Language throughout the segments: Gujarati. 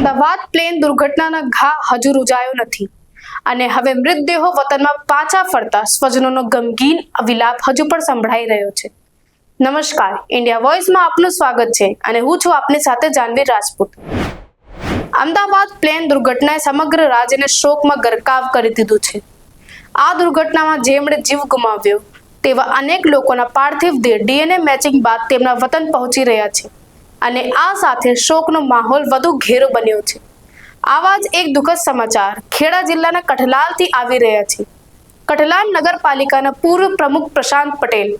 અમદાવાદ પ્લેન દુર્ઘટનાના ઘા હજુ રૂજાયો નથી. અને હવે મૃતદેહો વતનમાં પાછા ફરતા સ્વજનોનો ગમગીન વિલાપ હજુ પણ સંભળાઈ રહ્યો છે. નમસ્કાર, ઇન્ડિયા વોઇસમાં આપનું સ્વાગત છે અને હું છું આપની સાથે જાનવી રાજપૂત. અમદાવાદ પ્લેન દુર્ઘટનાએ સમગ્ર રાજ્યને શોકમાં ગરકાવ કરી દીધું છે. આ દુર્ઘટનામાં જેમણે જીવ ગુમાવ્યો, તેવા અનેક લોકોના પાર્થિવ દેહ ડીએનએ મેચિંગ બાદ તેમના વતન પહોંચી રહ્યા છે. અને આ સાથે શોકનો માહોલ વધુ ઘેરો બન્યો છે. આવા જ એક દુઃખદ સમાચાર ખેડા જિલ્લાના કઠલાલથી આવી રહ્યા છે. કઠલાલ નગરપાલિકાના પૂર્વ પ્રમુખ પ્રશાંત પટેલ,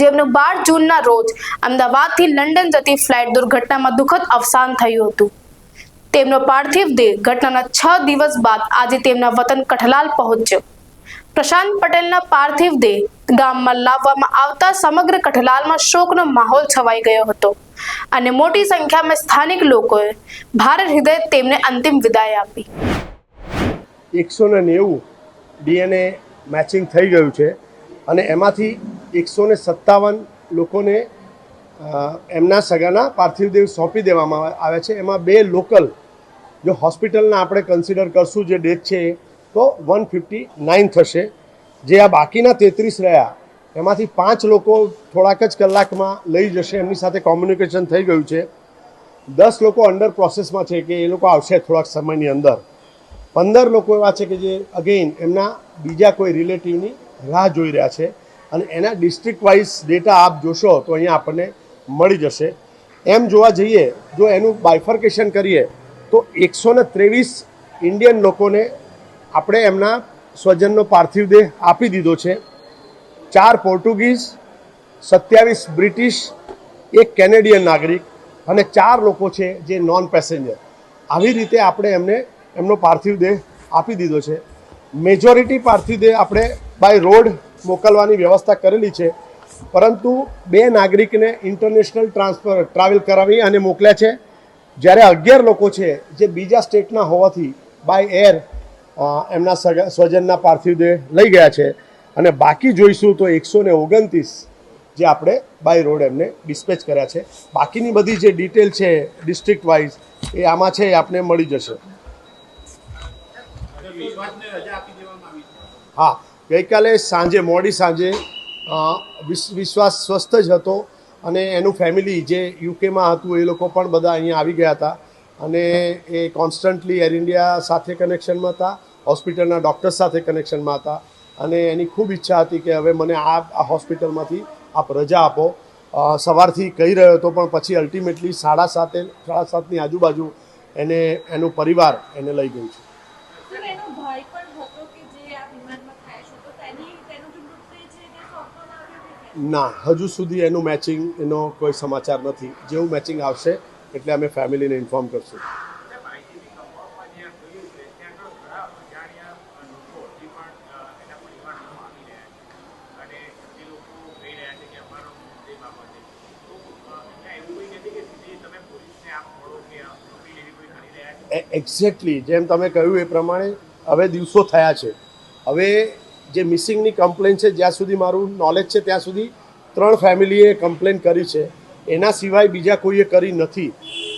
જેમનું બાર જૂનના રોજ અમદાવાદથી લંડન જતી ફ્લાઇટ દુર્ઘટનામાં દુઃખદ અવસાન થયું હતું. તેમનો પાર્થિવ દેહ ઘટનાના છ દિવસ બાદ આજે તેમના વતન કઠલાલ પહોંચ્યો. પ્રશાંત પટેલના પાર્થિવ દેહ ગામમાં લાવવામાં આવતા સમગ્ર કઠલાલમાં શોકનો માહોલ છવાઈ ગયો હતો. અને મોટી સંખ્યામાં સ્થાનિક લોકોએ ભારે હૃદય તેમને અંતિમ વિદાય આપી. એકસો ને નેવું ડીએનએ મેચિંગ થઈ ગયું છે અને એમાંથી એકસો ને સત્તાવન લોકોને એમના સગાના પાર્થિવ દેહ સોંપી દેવામાં આવે છે. એમાં બે લોકલ જો હોસ્પિટલના આપણે કન્સિડર કરશું જે ડેથ છે એ, તો વન ફિફ્ટી નાઇન થશે. જે આ બાકીના તેત્રીસ રહ્યા, એમાંથી પાંચ લોકો થોડાક જ કલાકમાં લઈ જશે. એમની સાથે કોમ્યુનિકેશન થઈ ગયું છે. દસ લોકો અંડર પ્રોસેસમાં છે કે એ લોકો આવશે થોડાક સમયની અંદર. પંદર લોકો એવા છે કે જે અગેઇન એમના બીજા કોઈ રિલેટિવની રાહ જોઈ રહ્યા છે. અને એના ડિસ્ટ્રિક્ટ વાઇઝ ડેટા આપ જોશો તો અહીંયા આપણને મળી જશે. એમ જોવા જઈએ, જો એનું બાયફર્કેશન કરીએ, તો એકસો ત્રેવીસ ઇન્ડિયન લોકોને આપણે એમના સ્વજનનો પાર્થિવ દેહ આપી દીધો છે. ચાર પોર્ટુગીઝ, સત્યાવીસ બ્રિટિશ, એક કેનેડિયન નાગરિક અને ચાર લોકો છે જે નોન પેસેન્જર આવી રીતે આપણે એમને એમનો પાર્થિવ દેહ આપી દીધો છે. મેજોરિટી પાર્થિવ દેહ આપણે બાય રોડ મોકલવાની વ્યવસ્થા કરેલી છે. પરંતુ બે નાગરિકને ઇન્ટરનેશનલ ટ્રાન્સફર ટ્રાવેલ કરાવી અને મોકલ્યા છે. જ્યારે અગિયાર લોકો છે જે બીજા સ્ટેટના હોવાથી બાય એર એમના સ્વજનના પાર્થિવ દેહ લઈ ગયા છે. અને બાકી જોઈશું તો એકસો ને ઓગણત્રીસ જે આપણે બાય રોડ એમને ડિસ્પેચ કર્યા છે. બાકીની બધી જે ડિટેલ છે ડિસ્ટ્રિક્ટ વાઇઝ એ આમાં છે એ આપને મળી જશે. હા, ગઈકાલે સાંજે, મોડી સાંજે વિશ્વાસ સ્વસ્થ જ હતો. અને એનું ફેમિલી જે યુકેમાં હતું, એ લોકો પણ બધા અહીંયા આવી ગયા હતા. અને એ કોન્સ્ટન્ટલી એર ઇન્ડિયા સાથે કનેક્શનમાં હતા હોસ્પિટલના ડૉક્ટર્સ સાથે કનેક્શનમાં હતા. અને એની ખૂબ ઈચ્છા હતી કે હવે મને આ હોસ્પિટલમાંથી આપ રજા આપો. સવારથી કહી રહ્યો હતો પણ પછી અલ્ટિમેટલી સાડા સાતે સાડા સાતની આજુબાજુ એને એનું પરિવાર એને લઈ ગયું છે. ના હજુ સુધી એનું મેચિંગ એનો કોઈ સમાચાર નથી. જેવું મેચિંગ આવશે એટલે અમે ફેમિલીને ઇન્ફોર્મ કરશું. એક્ઝેક્ટલી જેમ તમે કહ્યું એ પ્રમાણે હવે દિવસો થયા છે. હવે જે મિસિંગની કમ્પ્લેન છે જ્યાં સુધી મારું નોલેજ છે ત્યાં સુધી ત્રણ ફેમિલીએ કમ્પ્લેન કરી છે. એના સિવાય બીજા કોઈએ કરી નથી.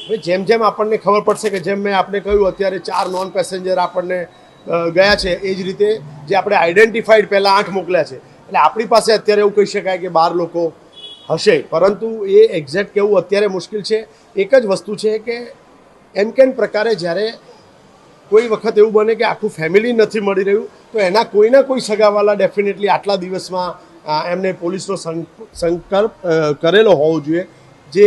હવે જેમ જેમ આપણને ખબર પડશે કે જેમ મેં આપણે કહ્યું, અત્યારે ચાર નોન પેસેન્જર આપણને ગયા છે, એ જ રીતે જે આપણે આઈડેન્ટિફાઈડ પહેલાં આઠ મોકલ્યા છે. એટલે આપણી પાસે અત્યારે એવું કહી શકાય કે બાર લોકો હશે. પરંતુ એ એક્ઝેક્ટ કહેવું અત્યારે મુશ્કેલ છે. એક જ વસ્તુ છે કે એમ કેમ પ્રકારે જ્યારે કોઈ વખત એવું બને કે આખું ફેમિલી નથી મળી રહ્યું, તો એના કોઈના કોઈ સગાવાલા ડેફિનેટલી આટલા દિવસમાં એમને પોલીસનો સંકલ્પ કરેલો હોવો જોઈએ, જે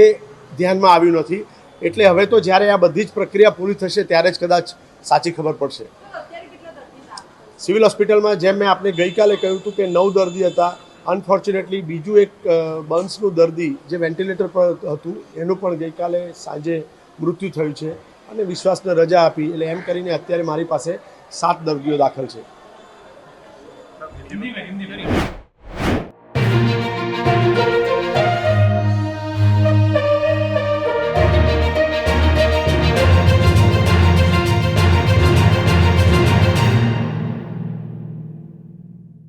ધ્યાનમાં આવ્યું નથી. એટલે હવે તો જ્યારે આ બધી જ પ્રક્રિયા પૂરી થશે, ત્યારે જ કદાચ સાચી ખબર પડશે. સિવિલ હોસ્પિટલમાં જેમ મેં આપને ગઈકાલે કહ્યું હતું કે નવ દર્દી હતા. અનફોર્ચ્યુનેટલી બીજું એક બર્ન્સનું દર્દી જે વેન્ટિલેટર પર હતું, એનું પણ ગઈકાલે સાંજે મૃત્યુ થયું છે. અને વિશ્વાસને રજા આપી. એટલે એમ કરીને અત્યારે મારી પાસે સાત દર્દીઓ દાખલ છે.